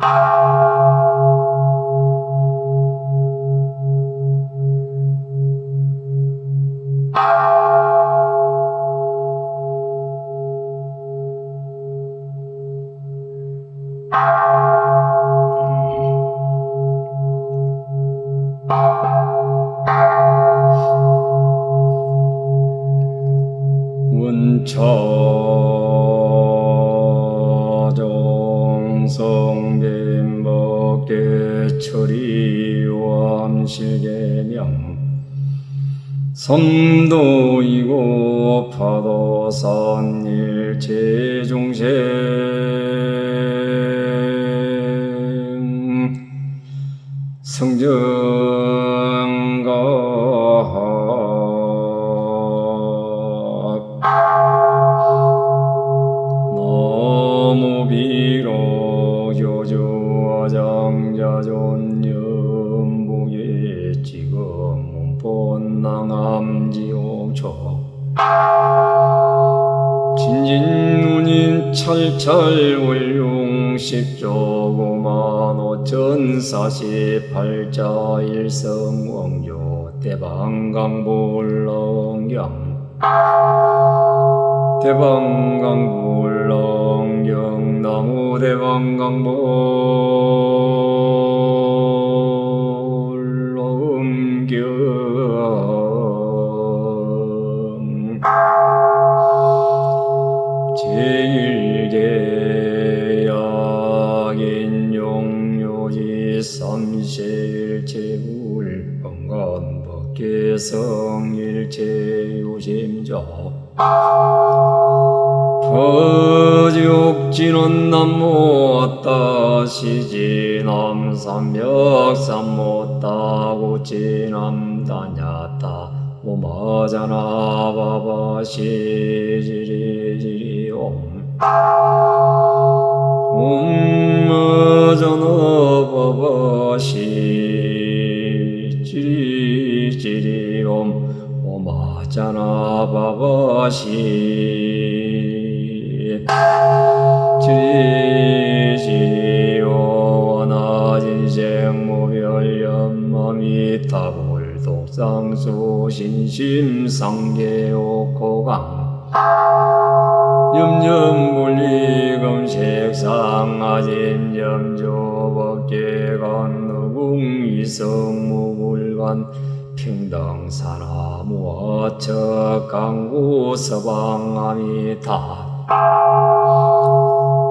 Música 철이 왕실계명. 섬도이고 파도산일 제중세 찰찰 월용 십조고만 오천 사십팔자 일성왕조 대방강불렁경 대방강불렁경 나무 대방강불 삼실체불 번간법계성 일체 유심조. 거지옥진원 남모았다 시지남 삼벽삼모따 고지남 다냐따 오마자나 바바 시지리지리 옴. 오마자나 바바 시지리지리 옴 오마자나 바바 시. 지리지리 원하진생 무별연마미 타불 독상수 신심 상계옥호강. 염염불리검색상 아진염조 법계관 누궁 이성무불관 평등사나무어척 강구서방아미타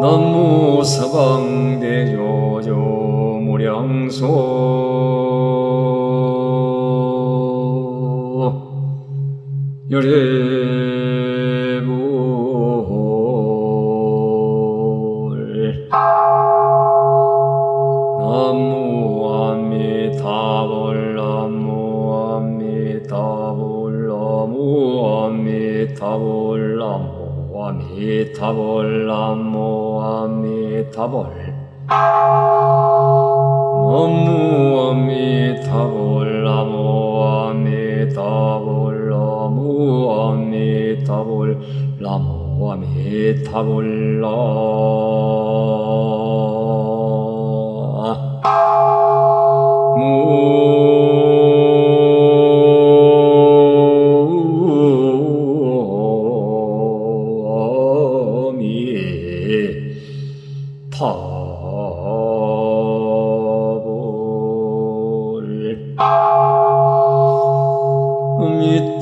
남무 서방대조조 무량소. 열애 아미타불 나무 아미타불 나무 아미타불 나무 아미타불 나무 아미타불 나무 아미타불 나무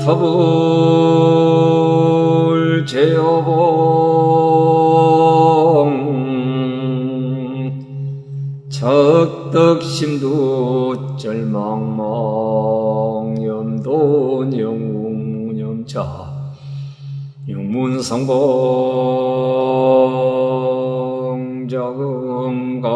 미타불 제어봉. 적덕심도 절망망. 염도 영웅염차. 영문성봉 자금강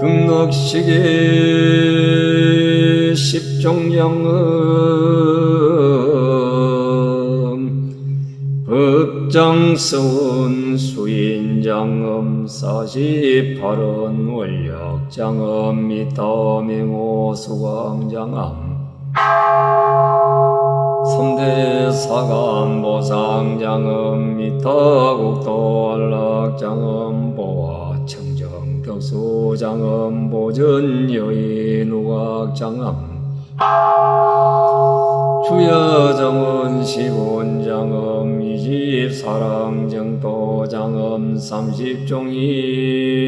극락시계 십종양음 법장서운 수인장음 사십팔원 원력장음 미타명호 수광장암 삼대 사감 보상장음 미타국도 안락장음 역수장엄 보전 여인 우각장엄. 주여정은 시본장엄 이집 사랑정도장엄 삼십종이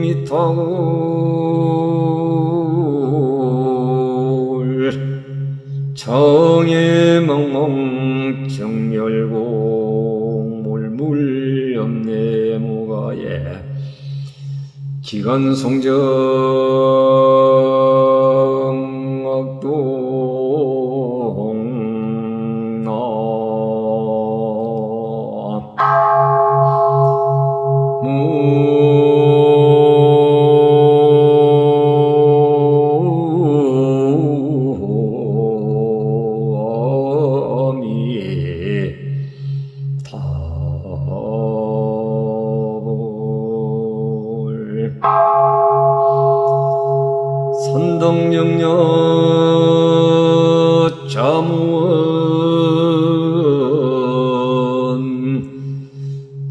미타울 정의 멍멍 정멸공 물물 염내 무가에. 기간 송정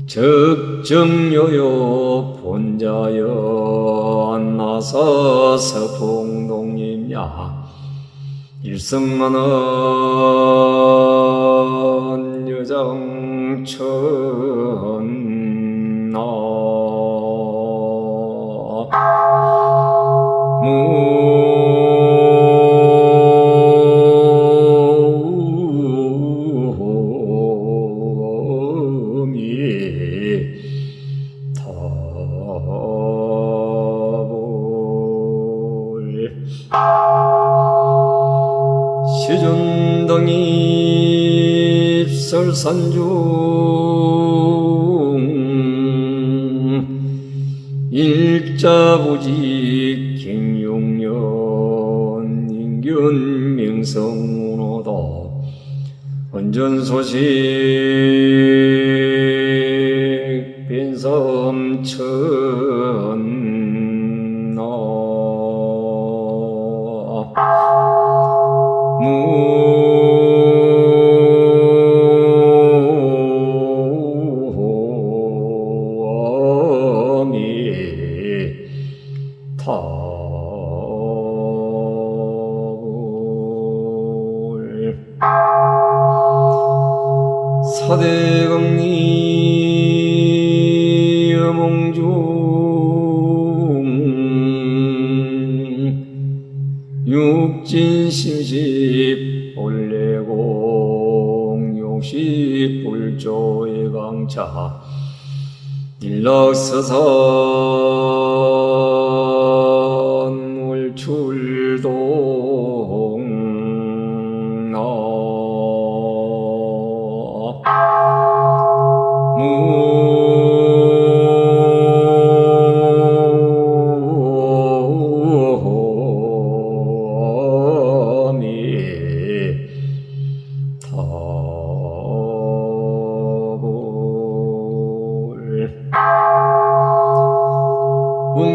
적정여여 본자여. 나서 서풍동림야. 일성만은 명성문호다 언전소식 빈섬천 나 무미 타 사대강리 여몽중 육진심십 본래공 용시 불조의 강차 일락서산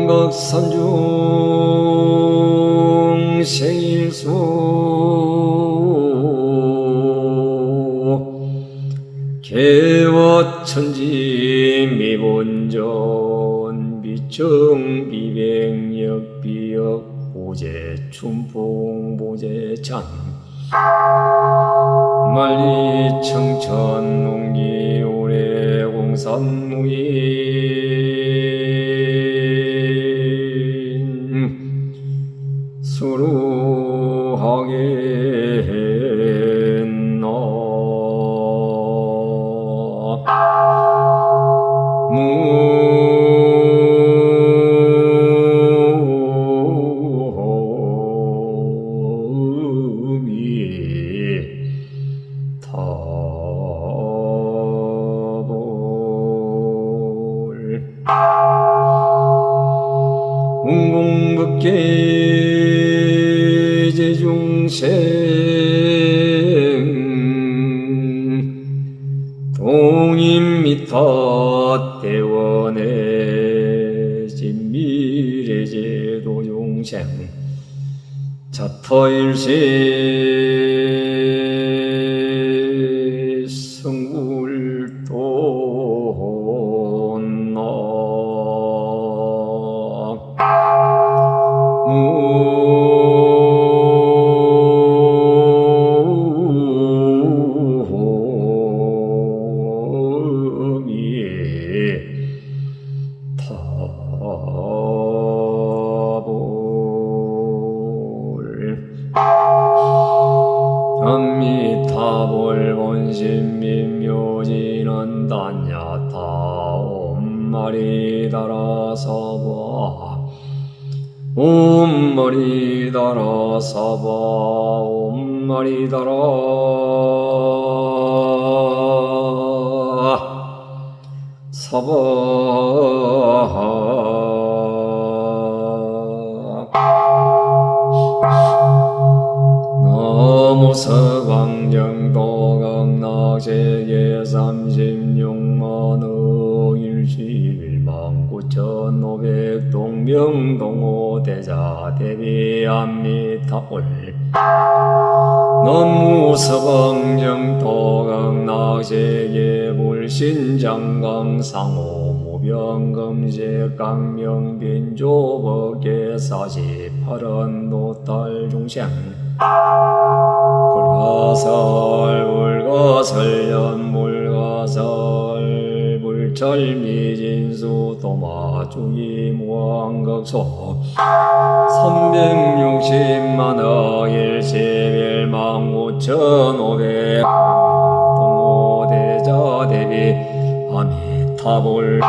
원각산 중 생일수 개와 천지 미본전 미청 비백력 비역 보제 춘풍 보제찬 만리 청천 농기 오래 공산무인 자터일시 성불도 나. 무미 타 원신민묘지는 단야타 엄마리 달아서 봐 엄마리 달아 사바 엄마리 달아 사바 구천오백 동명동호대자 대비암미타올. 너무 서방정도강락세계 불신장강 상호 무병금제 강명빈 조법계 사십팔원 노탈 중생. 불가설 불가설 연 불가설 불철미진수 도마주기 무한극소 360만억 일십일만 오천오백 동호대자 대비 아미타불